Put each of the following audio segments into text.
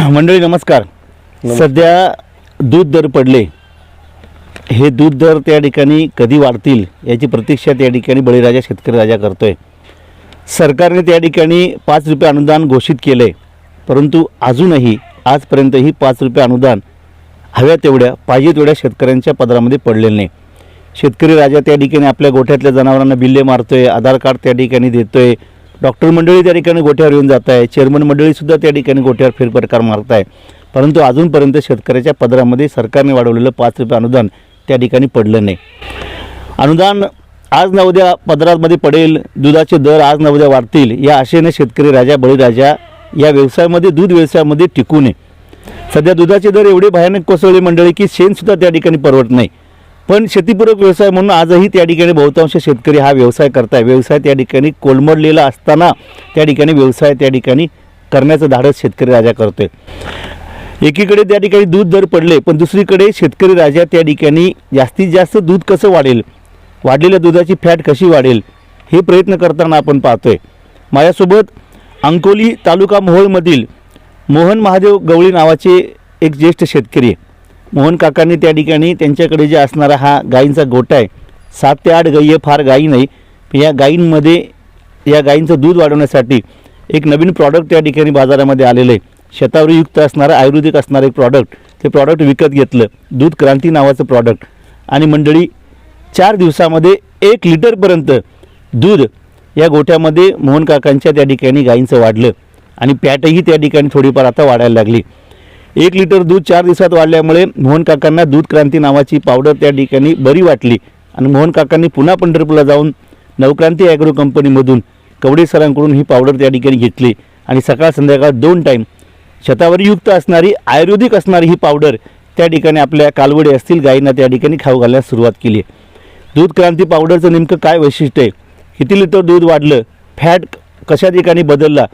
मंडळी नमस्कार. सध्या दूध दर पडले. हे दूध दर त्या ठिकाणी कधी वाढतील याची प्रतीक्षा त्या ठिकाणी बळीराजा शेतकरी राजा करतोय. सरकारने त्या ठिकाणी पाच रुपये अनुदान घोषित केलं आहे परंतु अजूनही आजपर्यंतही पाच रुपये अनुदान हव्या तेवढ्या पाहिजे तेवढ्या शेतकऱ्यांच्या पदरामध्ये पडलेलं नाही. शेतकरी राजा त्या ठिकाणी आपल्या गोठ्यातल्या जनावरांना बिल्ले मारतोय आधार कार्ड त्या ठिकाणी देतोय डॉक्टर मंडळी त्या ठिकाणी गोठ्यावर येऊन जात आहे चेअरमन मंडळीसुद्धा त्या ठिकाणी गोठ्यावर फेरप्रकार मारत आहे परंतु अजूनपर्यंत शेतकऱ्याच्या पदरामध्ये सरकारने वाढवलेलं पाच रुपये अनुदान त्या ठिकाणी पडलं नाही. अनुदान आज ना उद्या पदरामध्ये पडेल दुधाचे दर आज ना उद्या वाढतील या आशेने शेतकरी राजा बळीराजा या व्यवसायामध्ये दूध व्यवसायामध्ये टिकू नये. सध्या दुधाचे दर एवढे भयानक कोसळले मंडळी की शेणसुद्धा त्या ठिकाणी परवडत नाही. पण शेतीपूरक व्यवसाय म्हणून आजही त्या ठिकाणी बहुतांश शेतकरी हा व्यवसाय करताय. व्यवसाय त्या ठिकाणी कोलमडलेला असताना त्या ठिकाणी व्यवसाय त्या ठिकाणी करण्याचं धाडस शेतकरी राजा करतोय. एकीकडे त्या ठिकाणी दूध दर पडले पण दुसरीकडे शेतकरी राजा त्या ठिकाणी जास्तीत जास्त दूध कसं वाढेल? वाढलेल्या दुधाची फॅट कशी वाढेल? हे प्रयत्न करताना आपण पाहतोय. माझ्यासोबत अंकोली तालुका मोहोळमधील मोहन महादेव गवळी नावाचे एक ज्येष्ठ शेतकरी आहे. मोहन काकांनी त्या ठिकाणी त्यांच्याकडे जे असणारा हा गायींचा गोठा आहे सात ते आठ गायी आहे फार गायी नाही या गायींमध्ये या गायींचं दूध वाढवण्यासाठी एक नवीन प्रॉडक्ट त्या ठिकाणी बाजारामध्ये आलेलं आहे. शतावरीयुक्त असणारं आयुर्वेदिक असणारं एक प्रॉडक्ट ते प्रॉडक्ट विकत घेतलं. दूध क्रांती नावाचं प्रॉडक्ट आणि मंडळी चार दिवसामध्ये एक लिटरपर्यंत दूध या गोठ्यामध्ये मोहन काकांच्या त्या ठिकाणी गायींचं वाढलं. आणि पॅटही त्या ठिकाणी थोडीफार आता वाढायला लागली. एक लिटर दूध चार दिवसात वाढल्यामुळे मोहन काकांना दूध क्रांती नावाची पावडर त्या ठिकाणी बरी वाटली. आणि मोहन काकांनी पुन्हा पंढरपूरला जाऊन नवक्रांती ॲग्रो कंपनीमधून कवडे सरांकडून ही पावडर त्या ठिकाणी घेतली. आणि सकाळ संध्याकाळ दोन टाईम शतावरीयुक्त असणारी आयुर्वेदिक असणारी ही पावडर त्या ठिकाणी आपल्या कालवडे असतील गायींना त्या ठिकाणी खाऊ घालण्यास सुरुवात केली. दूध क्रांती पावडरचं नेमकं काय वैशिष्ट्य आहे? किती लिटर दूध वाढलं? फॅट कशा ठिकाणी बदलला?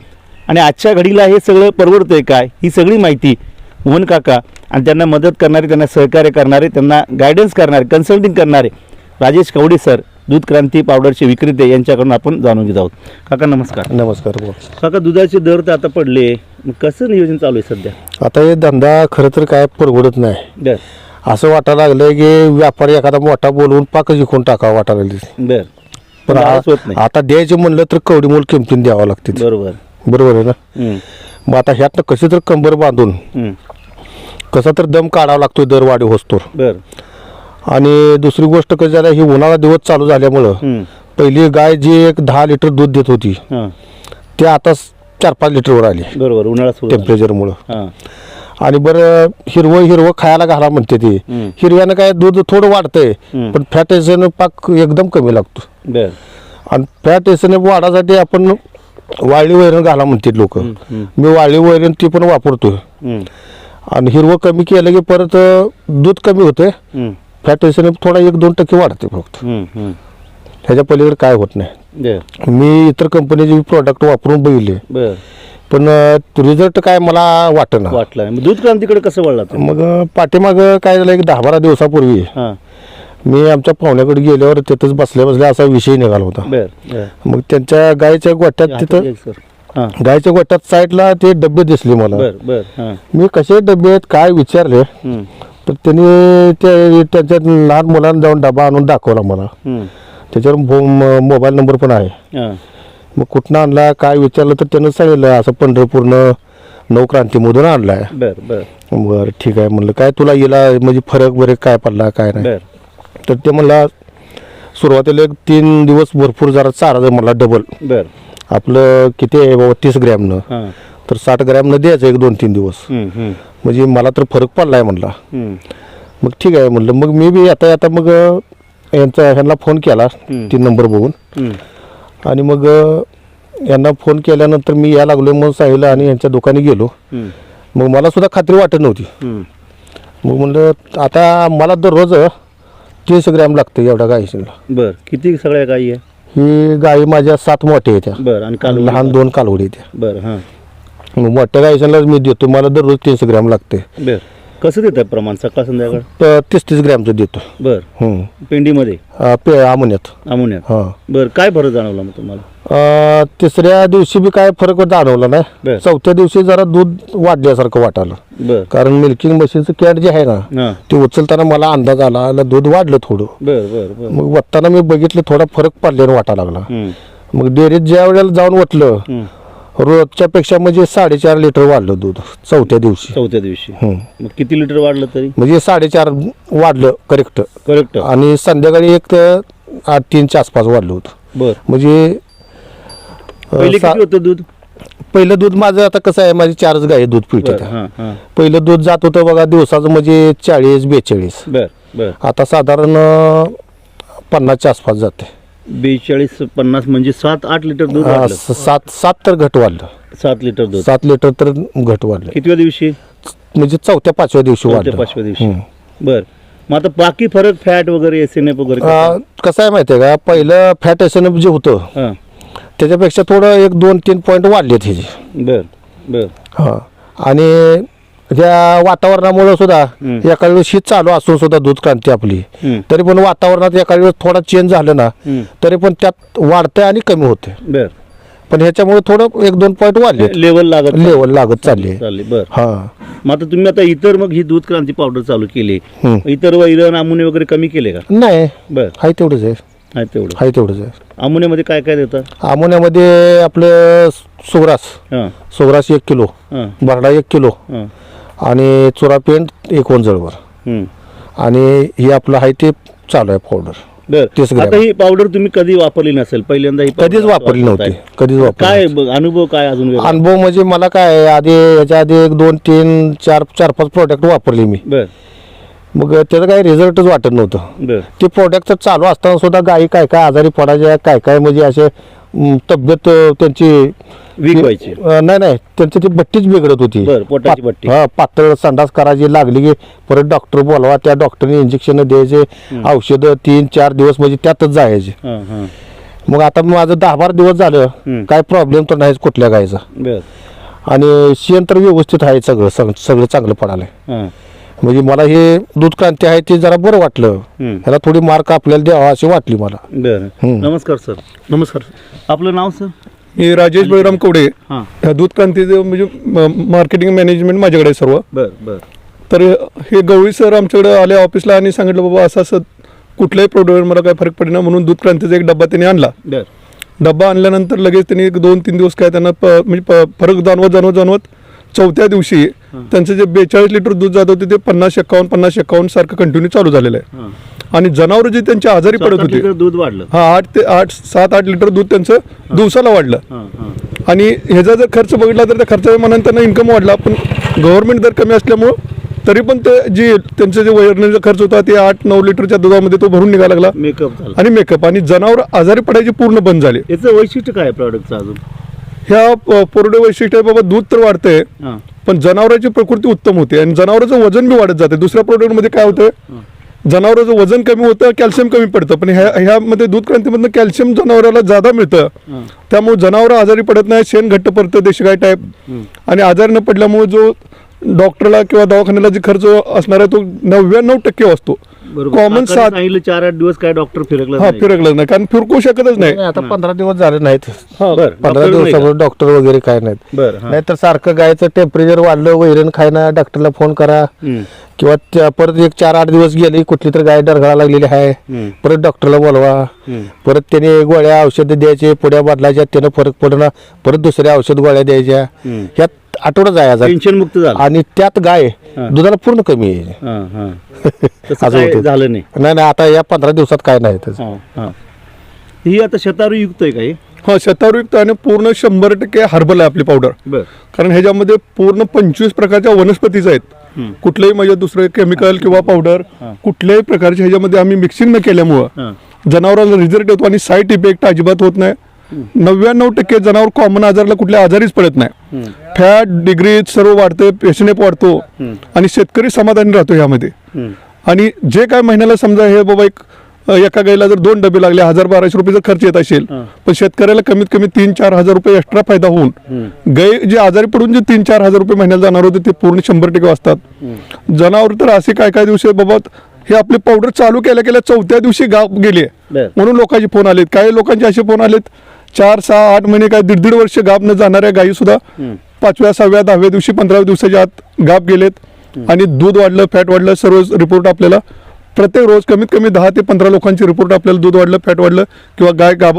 आणि आजच्या घडीला हे सगळं परवडतं आहे काय? ही सगळी माहिती मोहन काका आणि त्यांना मदत करणारे त्यांना सहकार्य करणारे त्यांना गायडन्स करणारे कन्सल्टिंग करणारे राजेश कवडे सर दूध क्रांती पावडरचे विक्रेते यांच्याकडून आपण जाणून घेत आहोत. काका नमस्कार. नमस्कार काका दुधाचे दर तर आता पडले. कसं नियोजन चालू आहे सध्या? आता हे धंदा खरं तर काय परवडत नाही. असं वाटायला लागलंय की व्यापारी एखादा मोठा बोलवून पाक जिंकून टाकावं वाटायला लागली बर. पण आता द्यायचे म्हणलं तर कवडी मोल किमतीने द्यावं लागते बरोबर. बरोबर आहे ना? मग आता ह्यातनं कशी तर कंबर बांधून कसा तर दम काढावा लागतोय दरवाढी होस्तोर बर. आणि दुसरी गोष्ट कशी झाली ही उन्हाळा दिवस चालू झाल्यामुळं पहिली गाय जी एक दहा लिटर दूध देत होती हां. ती आता चार पाच लिटरवर आली. बरोबर उन्हाळा सुरू झाला. टेम्परेचरमुळं हां. आणि बरं हिरवं हिरवं खायला घाला म्हणते ती. हम्म. हिरव्यानं काय दूध थोडं वाढतंय हम्म. पण फॅट एसन पाक एकदम कमी लागतो. बर. आणि फॅट एसन वाढासाठी आपण वाळली वैरण घाला म्हणते लोक. हम्म. मी वाळली वैरण ती पण वापरतो हम्म, आणि हिरवं कमी केलं की परत दूध कमी होते फॅट थोडा एक दोन टक्के वाढते फक्त. ह्याच्या पलीकडे काय होत नाही. मी इतर कंपनीचे प्रॉडक्ट वापरून बघितले. बर. पण रिझल्ट काय मला वाटेना. वाटला दूध क्रांतीकडे कसं वळला मग पाठीमाग काय झालं एक दहा बारा दिवसापूर्वी हां. मी आमच्या पाहुण्याकडे गेल्यावर तिथंच बसल्या बसल्या असा विषय निघाला होता. मग त्यांच्या गायच्या गोट्यात तिथं हां. गायच्या गोट्यात साईडला ते डबे दिसले मला. बर बर. हां. मी कसे डबे आहेत काय विचारले हम्म, तर त्यांनी ते त्यांच्या लहान मुलांना जाऊन डबा आणून दाखवला मला. हम्म, त्याच्यावर मो- मोबाईल नंबर पण आहे. हां. मग कुठनं आणला काय विचारलं तर त्यानं सांगितलं असं पंढरपूरनं नवक्रांतीमधून आणलाय. बर बर. बरं ठीक आहे म्हणलं काय तुला येला म्हणजे फरक बरे काय पडला काय नाही. बर. तर ते मला सुरुवातीला एक तीन दिवस भरपूर जरा चारा मला डबल बर. आपलं किती आहे बाबा तीस ग्रॅमनं. हां. तर साठ ग्रॅमनं द्यायचं एक दोन तीन दिवस. हम्म, हम्म, म्हणजे मला तर फरक पडलाय म्हणला. हम्म, मग ठीक आहे म्हणलं मग मी बी आता आता मग अं, यांचा ह्यांना फोन केला. तीन नंबर बघून. हम्म, आणि मग अं, यांना फोन केल्यानंतर मी या लागलो मग सांगितलं आणि यांच्या दुकानी गेलो. हम्म, मग मला सुद्धा खात्री वाटत नव्हती. हम्म. मग म्हणलं आता मला दररोज तीनशे ग्रॅम लागतं एवढ्या गायशीला बर किती सगळ्या गायी आहे? ही गाई माझ्या सात मोठ्या आहेत त्या बर आणि काल लहान दोन कालवडी आहेत बर हां. मोठ्या गायीला मी देतो मला दररोज तीनशे ग्रॅम लागते. बर. कसं देत प्रमाण सकाळ संध्याकाळ? प- तीस तीस ग्रॅमचं देतो. बर. पेंडीमध्ये? अं, पे अमोनियात अमोनियात हां. बर काय फरक जाणवला मग तुम्हाला? अं, तिसऱ्या दिवशी बी काय फरक जाणवला बर. नाही चौथ्या दिवशी जरा दूध वाढल्यासारखं वाटालं. बर. कारण मिल्किंग मशीनचं कॅट जे आहे ना हां. ते उचलताना मला अंदाज आला आला दूध वाढलं थोडं. बर बर बर. मग वत्ताना मी बघितलं थोडा फरक पडल्याने वाटा लागला. हम्म, मग डेअरीत ज्या वेळेला जाऊन वटलं हम्म. रोजच्या पेक्षा म्हणजे साडेचार लिटर वाढलं दूध चौथ्या दिवशी. चौथ्या दिवशी. मग किती लिटर वाढलं तरी? म्हणजे साडेचार वाढलं करेक्ट. करेक्ट. आणि संध्याकाळी एक तर आठ तीनच्या आसपास वाढलं होतं. बर. म्हणजे अं, पहिले सा- किती होतं दूध? पहिलं दूध माझं आता कसं आहे माझी चारच गाय दूध बर हां हां. पहिलं दूध जात होतं बघा दिवसाचं म्हणजे चाळीस बेचाळीस. बर बर. आता साधारण अं, पन्नासच्या आसपास जाते बेचाळीस पन्नास म्हणजे सात आठ लिटर दूध हा, वाढलं. स- सात सात तर घट वाढलं. सात लिटर दूध. सात लिटर तर घट वाढलं. कितव्या दिवशी? म्हणजे चौथ्या पाचव्या दिवशी चौथ्या वाढलं. पाचव्या दिवशी. बर. मग आता बाकी फरक फॅट वगैरे एस एन एफ वगैरे अं, कसं आहे माहिती आहे का? पहिलं फॅट एसन जे होतं हां. त्याच्यापेक्षा थोडं एक दोन तीन पॉईंट वाढले त्याचे बर बर. हा. आणि ह्या वातावरणामुळे सुद्धा. एका वेळेस शीत चालू असून सुद्धा दूध क्रांती आपली. तरी पण वातावरणात एका वेळेस थोडा चेंज झालं ना. तरी पण त्यात वाढतंय आणि कमी होते बर. पण ह्याच्यामुळे थोडं एक दोन पॉईंट वाढले. लेवल लागत लेवल लागत चालली. चालली. बर. हा. मग आता तुम्ही आता इतर मग ही दूध क्रांती पावडर चालू केली. हम्म. इतर वैरण आमुने वगैरे कमी केले का? नाही. बर. हाय तेवढंच आहे. तेवढं. हाय तेवढंच आहे. आमुन्यामध्ये काय काय देतात अमोनियामध्ये आपलं सुग्रास. हां. सुग्रास एक किलो. हां. भरडा एक किलो. हां. आणि चुरा पेंट एक वंजळवर. आणि हे आपलं आहे ते चालू आहे पावडर बर. आता ही पावडर तुम्ही कधी वापरली नसेल? पहिल्यांदा ही कधीच वापरली. नव्हती. कधीच काय अनुभव काय अजून? अनुभव म्हणजे मला काय आधी याच्या आधी एक दोन तीन चार चार पाच प्रोडक्ट वापरले मी. मग त्याचं काही रिझल्टच वाटत नव्हतं. ते प्रोडक्ट चालू असताना सुद्धा गायी काय काय आजारी पडायच्या काय काय म्हणजे असे तब्येत त्यांची वीक व्हायची अ, नाही नाही. त्यांची ती बट्टीच बिघडत होती. बरं, पोटाची पात- बट्टी. हा पातळ संडास करायची लागली की परत डॉक्टर बोलवा त्या डॉक्टरने इंजेक्शन द्यायचे औषधं तीन चार दिवस म्हणजे त्यातच जायचे. हां हां. मग आता माझं दहा बारा दिवस झालं. काय प्रॉब्लेम तर नाहीच कुठल्या गायचा. बर. आणि शेण तर व्यवस्थित आहे सगळं सग- सगळं चांगलं पडालंय. हां. म्हणजे मला हे दूध क्रांती आहे ते जरा बरं वाटलं. हम्म. ह्याला थोडी मार्क आपल्याला द्यावा अशी वाटली मला. बर. हम्म. नमस्कार सर. नमस्कार आपलं नाव सर? मी राजेश बळीराम कवडे हां. ह्या दूध क्रांतीचं म्हणजे मार्केटिंग मॅनेजमेंट माझ्याकडे आहे सर्व. बर बर. तर हे गवळी सर आमच्याकडे आले ऑफिसला आणि सांगितलं बाबा असं असं कुठल्याही प्रोडक्टवर मला काय फरक पडेना म्हणून दूध क्रांतीचा एक डब्बा त्यांनी आणला. बर. डब्बा आणल्यानंतर लगेच त्यांनी एक दोन तीन दिवस काय त्यांना प- म्हणजे प- फरक जाणवत जाणवत जाणवत चौथ्या दिवशी त्यांचं जे बेचाळीस लिटर दूध जात होते ते पन्नास एक्कावन्न पन्नास एक्कावन्न सारखं कंटिन्यू चालू झालेलं आहे. हां. आणि जनावर जे त्यांची आजारी पडत होते. दूध वाढलं. हा आठ ते आठ सात आठ लिटर दूध त्यांचं दिवसाला वाढलं. हां हां. आणि ह्याचा जर खर्च बघितला तर त्या खर्चाच्या मनाने त्यांना इन्कम वाढला. पण गव्हर्नमेंट दर कमी असल्यामुळं तरी पण ते जी त्यांचं जे वैरणीचा खर्च होता ते आठ नऊ लिटरच्या दुधामध्ये तो भरून निघायला लागला. मेकअप झाला. आणि मेकअप आणि जनावर आजारी पडायचे पूर्ण बंद झाले. याचं वैशिष्ट्य काय प्रॉडक्टचं अजून? ह्या पोरडे वैशिष्ट्य आहे बाबा दूध तर वाढतंय. पण जनावरांची प्रकृती उत्तम होते. आणि जनावरांचं वजन बी वाढत जाते. दुसऱ्या प्रोडक्टमध्ये काय होतं जनावरांचं वजन कमी होतं कॅल्शियम कमी पडतं. पण ह्या ह्यामध्ये दूध क्रांतीमधनं कॅल्शियम जनावराला जादा मिळतं. त्यामुळे जनावर आजारी पडत नाही शेण घट्ट पडतं देशी गाय टाईप आणि आजारी न पडल्यामुळे जो डॉक्टरला किंवा दवाखान्याला जे खर्च असणार आहे तो नव्याण्णव टक्के असतो. कॉमन सांगितलं चार आठ दिवस काय डॉक्टर फिरकला हा फिरकलं नाही कारण फिरकू शकतच नाही. आता पंधरा दिवस झाले नाहीत. बर. पंधरा दिवसावर डॉक्टर वगैरे काय नाहीत. बर हां. नाहीतर सारखं गायचं टेम्परेचर वाढलं वैरण खायना डॉक्टरला फोन करा. हम्म. किंवा त्या- परत एक चार आठ दिवस गेली कुठली तर गाय डरगळा लागलेली आहे. परत डॉक्टरला बोलवा. हम्म. परत त्याने गोळ्या औषधं द्यायचे पुड्या बदलायच्या त्यानं फरक पडणार परत दुसऱ्या औषध गोळ्या द्यायच्या. हम्म. ह्यात आठवडा जायचा टेन्शन मुक्त झालं. आणि त्यात गाय. दुधाला पूर्ण कमी आहे. हां हां. तसं असं काय होतं. झालं नाही. नाही नाही आता या पंधरा दिवसात काय नाही त्याचं. हां हां. ही आता शतारू युक्त आहे का हे शतावरयुक्त आणि पूर्ण शंभर टक्के हर्बल आहे आपली पावडर बर. कारण ह्याच्यामध्ये पूर्ण पंचवीस प्रकारच्या वनस्पतीच आहेत. हम्म. कुठलंही म्हणजे दुसरं केमिकल किंवा पावडर हा. कुठल्याही प्रकारच्या ह्याच्यामध्ये आम्ही मिक्सिंग न केल्यामुळं हां. जनावराला रिझल्ट येतो आणि साईड इफेक्ट अजिबात होत नाही. नव्याण्णव टक्के जनावर कॉमन आजारला कुठल्या आजारीच पडत नाही. फॅट डिग्री सर्व वाढते पेशनेप वाढतो आणि शेतकरी समाधानी राहतो ह्यामध्ये. हम्म. आणि जे काय महिन्याला समजा हे बाबा एक एका गाईला जर दोन डबे लागले हजार बाराशे रुपये जर खर्च येत असेल. पण शेतकऱ्याला कमीत कमी तीन चार हजार रुपये एक्स्ट्रा फायदा होऊन गाय जे आजारी पडून जे तीन चार हजार रुपये महिन्याला जाणार होते ते पूर्ण शंभर टक्के वाचतात. जनावर तर असे काय काय दिवशी बाबा हे आपले पावडर चालू केल्या केल्या चौथ्या दिवशी गाव गेली. म्हणून लोकांचे फोन आलेत. काही लोकांचे असे फोन आलेत चार सहा आठ महिने काय दीड दीड वर्ष गाब न जाणाऱ्या गायी सुद्धा पाचव्या सहाव्या दहाव्या दिवशी पंधराव्या दिवसाच्या आत गाब गेलेत. आणि दूध वाढलं फॅट वाढलं सर्व रिपोर्ट आपल्याला प्रत्येक रोज कमीत कमी दहा ते पंधरा लोकांचे रिपोर्ट आपल्याला दूध वाढलं फॅट वाढलं किंवा गाय गाब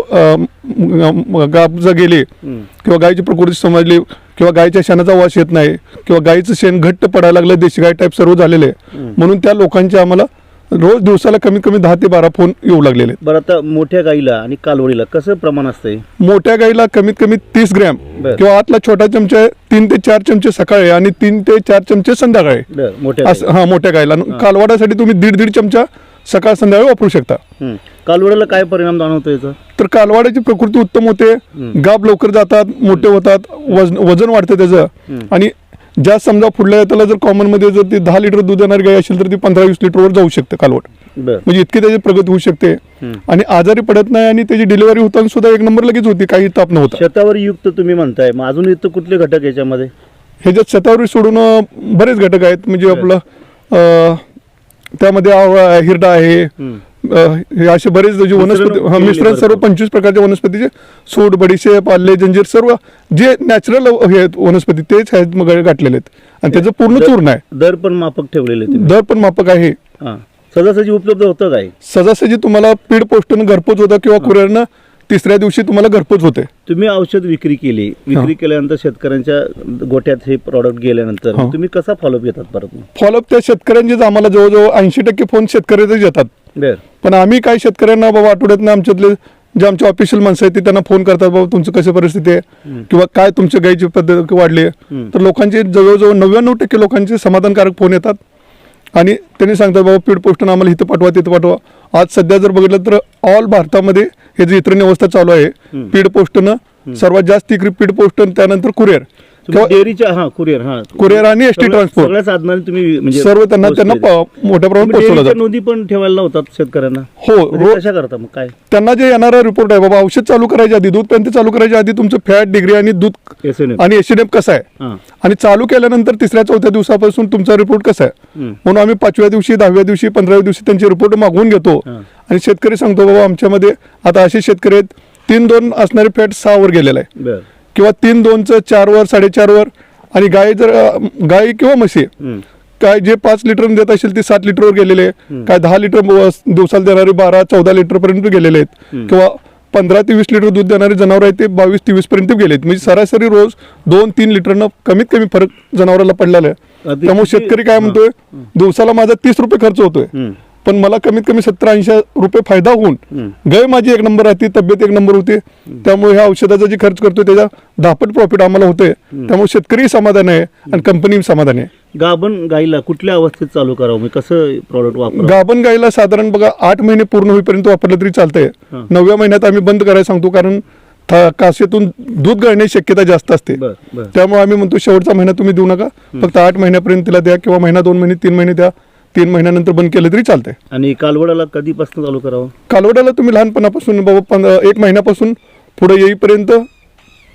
गाब जर गेले किंवा गायची प्रकृती समजली किंवा गायच्या शेणाचा वास येत नाही किंवा गायचं शेण घट्ट पडायला लागलं देशी गाय टाईप सर्व झालेले आहे. म्हणून त्या लोकांचे आम्हाला रोज दिवसाला कमीत कमी दहा ते बारा फोन येऊ लागलेले आहेत. बरं आता मोठ्या गाईला आणि कालवडीला कसं प्रमाण असतंय मोठ्या गाईला कमीत कमी तीस ग्रॅम बर. किंवा आतला छोटा चमचा तीन ते चार चमचे सकाळी आणि तीन ते चार चमचे संध्याकाळी बरं मोठ्या असं हा मोठ्या गाईला कालवाडासाठी तुम्ही दीड दीड चमचा सकाळ संध्याकाळी वापरू शकता. हं. कालवडीला काय परिणाम जाणवतो याचा तर कालवाड्याची प्रकृती उत्तम होते गाब लवकर जातात मोठे होतात वजन वजन वाढतं त्याचं आणि जास्त समजा पुढल्या त्याला जर कॉमनमध्ये जर ती दहा लिटर दूध देणारी गाय असेल तर ती पंधरा वीस लिटरवर जाऊ शकते कालवड. बरं. म्हणजे इतकी त्याची प्रगती होऊ शकते. आणि आजारी पडत नाही आणि त्याची डिलिव्हरी होताना सुद्धा एक नंबर लगेच होती काही ताप नव्हता. शेतावर युक्त तुम्ही म्हणताय मग अजून युक्त कुठले घटक याच्यामध्ये? ह्याच्यात शतावरी सोडून अं, बरेच घटक आहेत. म्हणजे आपलं अं, त्यामध्ये हिरडा आहे हे असे बरेच जे वनस्पती हा, मिश्रण सर्व. पंचवीस प्रकारच्या वनस्पतीचे सूट बडीशेप आले जंजीर सर्व जे नॅचरल हे आहेत वनस्पती तेच आहेत मग गाठलेले आहेत. आणि त्याचं पूर्ण चूर्ण आहे. दर पण माफक ठेवलेले दर पण मापक आहे. सहजासहजी उपलब्ध होतं काय सहजासहजी तुम्हाला पीड पोस्टनं घरपोच होतं किंवा कुरिअरनं तिसऱ्या दिवशी तुम्हाला घरपोच होते. तुम्ही औषध विक्री केली. विक्री केल्यानंतर शेतकऱ्यांच्या गोट्यात हे प्रॉडक्ट गेल्यानंतर. तुम्ही कसा फॉलोअप घेतात परत? फॉलोअप त्या शेतकऱ्यांचेच आम्हाला जवळजवळ ऐंशी टक्के फोन शेतकऱ्याचेच येतात. बर. पण आम्ही काही शेतकऱ्यांना बाबा आठवड्यात आमच्यातले जे आमचे ऑफिशियल माणसं आहेत ते त्यांना फोन करतात बाबा तुमचं कशी परिस्थिती आहे? किंवा काय तुमच्या गायची पद्धत वाढली आहे? तर लोकांचे जवळजवळ नव्याण्णव टक्के लोकांचे समाधानकारक फोन येतात. आणि त्यांनी सांगतात बाबा पीड पोस्टनं आम्हाला इथं पाठवा तिथं पाठवा. आज सध्या जर बघितलं तर ऑल भारतामध्ये हे जी वितरण व्यवस्था चालू आहे पीड पोस्टनं सर्वात जास्त इकडे पीड पोस्ट त्यानंतर कुरिअर. तुम्ही डेअरीच्या हा कुरिअर हा. कुरिअर आणि एसटी ट्रान्सपोर्ट सगळ्या साधनांनी तुम्ही म्हणजे सर्व त्यांना त्यांना. प- मोठ्या प्रमाणात तुम्ही पोहोचवलं डेअरीच्या जातं नोंदी पण ठेवायला लावतात शेतकऱ्यांना. हो म्हणजे रो- कशा करता मग? काय? त्यांना जे येणारा रिपोर्ट आहे बाबा औषध चालू करायच्या आधी दूध पेंट चालू करायच्या आधी तुमचं फॅट डिग्री आणि दूध एस एन आणि एसिडेप कसं आहे? हा. आणि चालू केल्यानंतर तिसऱ्या चौथ्या दिवसापासून तुमचा रिपोर्ट कसा आहे? हम्म. म्हणून आम्ही पाचव्या दिवशी दहाव्या दिवशी पंधराव्या दिवशी त्यांचे रिपोर्ट मागवून घेतो. हा. आणि शेतकरी सांगतो बाबा आमच्यामध्ये आता असे शेतकरी आहेत तीन दोन असणारे फॅट सहावर गेलेला आहे बर. किंवा तीन दोनचं चारवर साडेचारवर आणि गाय जर गाय किंवा म्हशी. काय जे पाच लिटर देत असेल ते सात लिटरवर गेलेले आहे. काय दहा लिटर दिवसाला देणारे बारा चौदा लिटर पर्यंत गेलेले आहेत. किंवा पंधरा ते वीस लिटर दूध देणारे जनावर आहेत ते बावीस तेवीस पर्यंत गेलेत. म्हणजे सरासरी रोज दोन तीन लिटरनं कमीत कमी फरक जनावराला पडलेला आहे. त्यामुळे शेतकरी काय म्हणतोय? दिवसाला माझा तीस रुपये खर्च होतोय. पण मला कमीत कमी सत्तर ऐंशी रुपये फायदा होऊन गाय माझी एक नंबर राहते तब्येत एक नंबर होते. त्यामुळे ह्या औषधाचा जे खर्च करतोय त्याचा दहापट प्रॉफिट आम्हाला होतोय. त्यामुळे शेतकरी समाधान आहे आणि कंपनी समाधान आहे. गाभण गाईला कुठल्या अवस्थेत चालू करावं? म्हणजे कसं प्रॉडक्ट वापर गाभण गाईला साधारण बघा आठ महिने पूर्ण होईपर्यंत वापरलं तरी चालतंय. नवव्या महिन्यात आम्ही बंद करायला सांगतो कारण कासेतून दूध गळण्याची शक्यता जास्त असते. त्यामुळे आम्ही म्हणतो शेवटचा महिना तुम्ही देऊ नका. फक्त आठ महिन्यापर्यंत तिला द्या किंवा महिना दोन महिने तीन महिने द्या. तीन महिन्यानंतर बंद केलं तरी चालतंय. आणि कालवडाला कधीपासून चालू करावं? कालवडाला तुम्ही लहानपणापासून बाबा पंधरा एक महिन्यापासून पुढे येईपर्यंत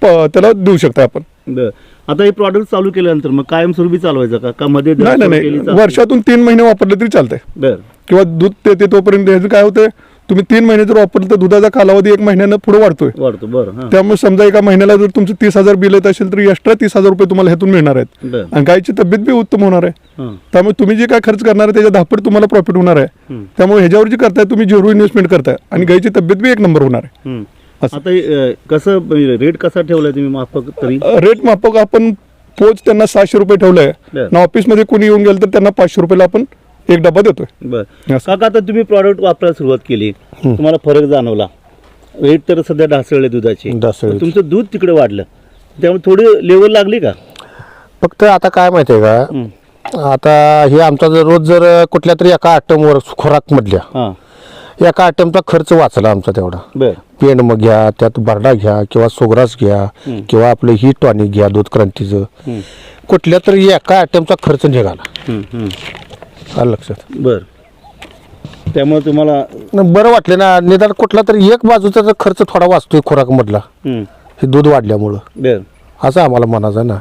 प- त्याला देऊ शकता आपण. बर. आता हे प्रॉडक्ट चालू केल्यानंतर मग कायमस्वरूपी चालवायचं का? का मध्ये दर नाही नाही. चालते? वर्षातून तीन महिने वापरले तरी चालतंय. बर. किंवा दूध ते ते तोपर्यंत ह्याचं काय होतंय? तुम्ही तीन महिने जर वापरलं तर दुधाचा कालावधी एक महिन्यानं पुढे वाढतोय. वाढतो बरं त्यामुळे समजा एका महिन्याला जर तुमचं तीस हजार बिल येत असेल तर एक्स्ट्रा तीस हजार रुपये तुम्हाला ह्यातून मिळणार आहेत. बर. आणि गायची तब्येत बी उत्तम होणार आहे. हा. त्यामुळे तुम्ही जे काय खर्च करणार आहे त्याच्या दहापट तुम्हाला प्रॉफिट होणार आहे. त्यामुळे ह्याच्यावर जे करताय तुम्ही झिरो इन्व्हेस्टमेंट करताय. आणि गायची तब्येत बी एक नंबर होणार आहे. हम्म. असं. आता अं, कसं रेट कसा ठेवलाय तुम्ही माफक तरी? रेट माफक आपण पोच त्यांना सहाशे रुपये ठेवलंय. बरं. ना ऑफिसमध्ये कोणी येऊन गेलं तर त्यांना पाचशे रुपयाला आपण एक डबा देतोय. बर. काका आता तुम्ही प्रॉडक्ट वापरायला सुरुवात केली. तुम्हाला फरक जाणवला. रेट तर सध्या ढासळले दुधाचे. ढासळले. तुमचं दूध तिकडे वाढलं. त्यामुळे थोडी लेवल लागली का? फक्त आता काय माहितीये का? आता हे आमचा जर रोज जर कुठल्या तरी एका आयटमवर खुराक मधल्या हा. एका आयटमचा खर्च वाचला आमचा तेवढा. बर. पेंड मग घ्या त्यात भरडा घ्या किंवा सोग्रास घ्या किंवा आपलं ही टॉनिक घ्या दूध क्रांतीचं. कुठल्या तरी एका आयटमचा खर्च निघाला. हम्म, हम्म. आलं लक्षात. बर. त्यामुळे तुम्हाला न बरं वाटलं ना निदान कुठला तरी एक बाजूचा तर खर्च थोडा वाचतोय खुराक मधला हं, हे दूध वाढल्यामुळं. बर. असं आम्हाला म्हणायचं ना.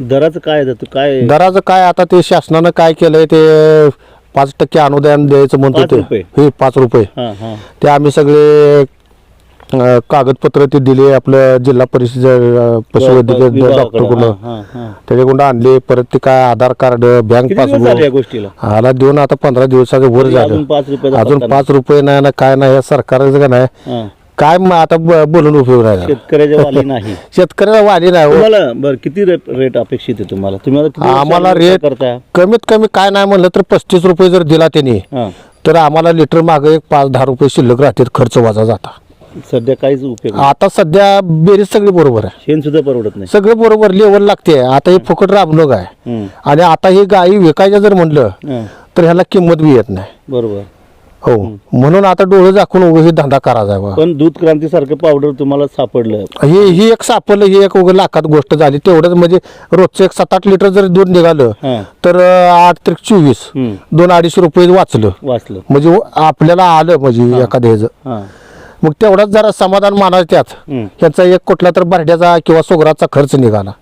दराचं काय जातं काय दराचं काय आता ते शासनानं काय केलंय ते पाच टक्के अनुदान द्यायचं म्हणतो पाच ते रुपये? हे पाच रुपये. हां हां. ते आम्ही सगळे कागदपत्र ते दिले आपलं जिल्हा परिषद पशुवैद्यकीय. डॉक्टरकडून. त्याच्याकडून आणले परत ते काय आधार कार्ड बँक पासबुक. आला देऊन आता पंधरा दिवसाचं वर तरी झालं. अजून पाच रुपये नाही ना काय नाही या सरकारचं का नाही. काय मग आता बोलून उपयोग नाही. शेतकऱ्याच्या वाली नाही शेतकऱ्याला हो. तुम्हाला बर किती रेट अपेक्षित आहे तुम्हाला? तुम्ही आम्हाला रेट कमीत कमी काय नाही म्हणलं तर पस्तीस रुपये जर दिला त्यांनी तर आम्हाला लिटर मागे एक पाच दहा रुपये शिल्लक राहतात खर्च वाजा जाता. सध्या काहीच उपयोग नाही. आता सध्या बेरीज सगळी बरोबर आहे. शेण सुद्धा परवडत नाही. सगळे बरोबर लेवल लागते. आता हे फुकट राबणूक आहे. आणि आता ही गायी विकायच्या जर म्हणलं हां, तर ह्याला किंमत बी येत नाही. बरोबर. हो. म्हणून आता डोळे झाकून उगा ही धंदा करायचा आहे बा. पण दूध क्रांती सारखं पावडर तुम्हाला सापडलं. ही ही एक सापडलं ही एक उगा लाखात गोष्ट झाली. तेवढंच म्हणजे रोजचं एक सात आठ लिटर जर दूध निघालं हां. तर अं, आठ ते चोवीस. दोन अडीचशे रुपये वाचलं. वाचलं. म्हणजे आपल्याला आलं म्हणजे एखाद्या ह्याचं. हां. मग तेवढाच जरा समाधान मानायचं त्यात. ह्याचा एक कुठला तर बरड्याचा किंवा सोगराचा खर्च निघाला.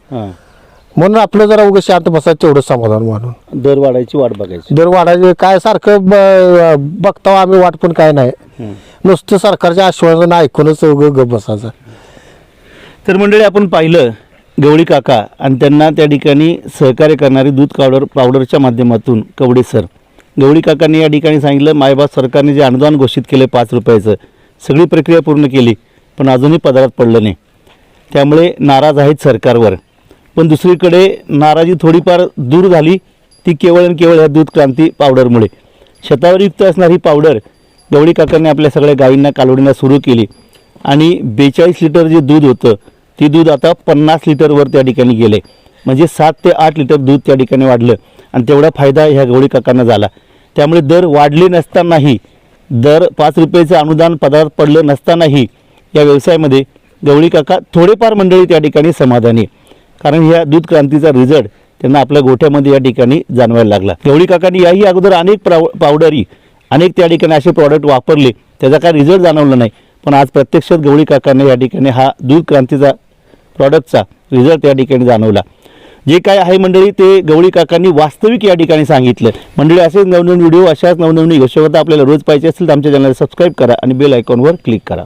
म्हणून आपलं जरा उगा शांत बसायचं तेवढं समाधान मानून. दर वाढायची वाट बघायची. दर वाढायचे काय सारखं बघताव आम्ही वाट पण काय नाही. नुसतं सरकारच्या आश्वासन ऐकूनच उगं गप बसायचं. तर मंडळी आपण पाहिलं गवळी काका आणि त्यांना त्या ठिकाणी सहकार्य करणारी दूध पावडर पावडरच्या माध्यमातून कवडे सर. गवळी काकांनी या ठिकाणी सांगितलं मायबाप सरकारने जे अनुदान घोषित केले पाच रुपयाचं सगळी प्रक्रिया पूर्ण केली पण अजूनही पदरात पडलं नाही. त्यामुळे नाराज आहेत सरकारवर. पण दुसरीकडे नाराजी थोडीफार दूर झाली ती केवळ आणि केवळ ह्या दूध क्रांती पावडरमुळे. शतावर युक्त असणारी पावडर गवळी काकांनी आपल्या सगळ्या गायींना कालवडींना सुरू केली. आणि बेचाळीस लिटर जे दूध होतं ती दूध आता पन्नास लिटरवर त्या ठिकाणी गेले. म्हणजे सात ते आठ लिटर दूध त्या ठिकाणी वाढलं. आणि तेवढा फायदा ह्या गवळी काकांना झाला. त्यामुळे दर वाढले नसतानाही दर पाच रुपयाचे अनुदान पदार्थ पडलं नसतानाही या व्यवसायामध्ये गवळी काका थोडेफार मंडळी त्या ठिकाणी समाधानी कारण ह्या दूध क्रांतीचा रिझल्ट त्यांना आपल्या गोठ्यामध्ये या ठिकाणी जाणवायला लागला. गवळी काकांनी याही अगोदर अनेक प्राव पावडरी अनेक त्या ठिकाणी असे प्रॉडक्ट वापरले. त्याचा काय रिझल्ट जाणवला नाही. पण आज प्रत्यक्षात गवळी काकांनी या ठिकाणी हा दूध क्रांतीचा प्रॉडक्टचा रिझल्ट त्या ठिकाणी जाणवला. जे काय आहे मंडळी ते गवळी काकांनी वास्तविक या ठिकाणी सांगितलं. मंडळी असेच नवनवीन व्हिडिओ अशाच नवनवीन यशोगता आपल्याला रोज पाहिजे असेल तर आमच्या चॅनलला सबस्क्राईब करा आणि बेल आयकॉनवर क्लिक करा.